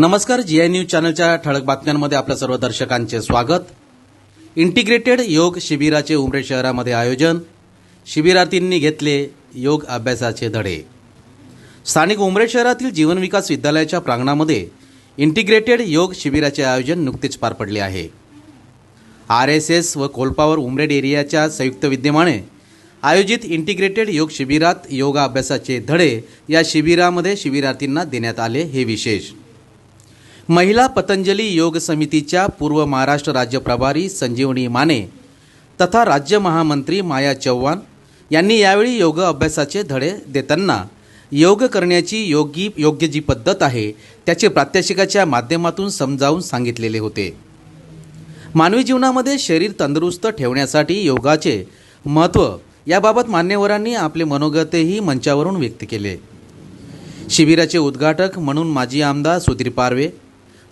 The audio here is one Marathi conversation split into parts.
नमस्कार जी आय न्यूज चॅनलच्या ठळक बातम्यांमध्ये आपल्या सर्व दर्शकांचे स्वागत. इंटिग्रेटेड योग शिबिराचे उमरे शहरामध्ये आयोजन. शिबिरार्थींनी घेतले योग अभ्यासाचे धडे. स्थानिक उमरे शहरातील जीवन विकास विद्यालयाच्या प्रांगणामध्ये इंटिग्रेटेड योग शिबिराचे आयोजन नुकतेच पार पडले आहे. आर एस एस व कोलपावर उमरेड एरियाच्या संयुक्त विद्यमाने आयोजित इंटिग्रेटेड योग शिबिरात योगा अभ्यासाचे धडे या शिबिरामध्ये शिबिरार्थींना देण्यात आले हे विशेष. महिला पतंजली योग समितीच्या पूर्व महाराष्ट्र राज्य प्रभारी संजीवनी माने तथा राज्य महामंत्री माया चव्हाण यांनी यावेळी योग अभ्यासाचे धडे देताना योग करण्याची योगी योग्य जी पद्धत आहे त्याचे प्रात्यक्षिकाच्या माध्यमातून समजावून सांगितलेले होते. मानवी जीवनामध्ये शरीर तंदुरुस्त ठेवण्यासाठी योगाचे महत्त्व याबाबत मान्यवरांनी आपले मनोगतही मंचावरून व्यक्त केले. शिबिराचे उद्घाटक म्हणून माजी आमदार सुधीर पारवे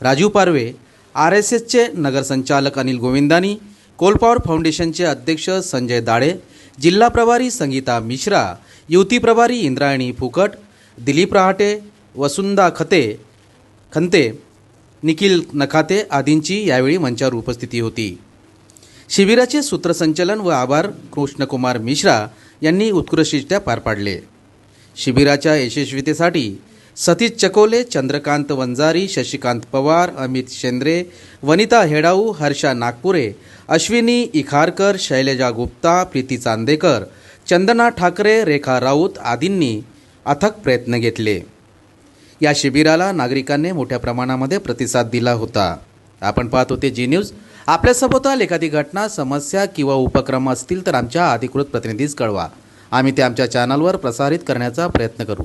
राजू पारवे आर एस एसचे नगरसंचालक अनिल गोविंदानी कोलपॉवर फाउंडेशनचे अध्यक्ष संजय दाडे जिल्हा प्रभारी संगीता मिश्रा युवती प्रभारी इंद्रायणी फुकट दिलीप रहाटे वसुंदा खते खंते निखिल नखाते आदींची यावेळी मंचावर उपस्थिती होती. शिबिराचे सूत्रसंचलन व आभार कृष्णकुमार मिश्रा यांनी उत्कृष्टरित्या पार पाडले. शिबिराच्या यशस्वीतेसाठी सतीश चकोले चंद्रकांत वंजारी शशिकांत पवार अमित शेंद्रे वनिता हेडाऊ हर्षा नागपुरे अश्विनी इखारकर शैलजा गुप्ता प्रीती चांदेकर चंदना ठाकरे रेखा राऊत आदींनी अथक प्रयत्न घेतले. या शिबिराला नागरिकांनी मोठ्या प्रमाणामध्ये प्रतिसाद दिला होता. आपण पाहत होते जी न्यूज. आपल्यासोबत एखादी घटना समस्या किंवा उपक्रम असतील तर आमच्या अधिकृत प्रतिनिधीस कळवा. आम्ही ते आमच्या चॅनलवर प्रसारित करण्याचा प्रयत्न करू.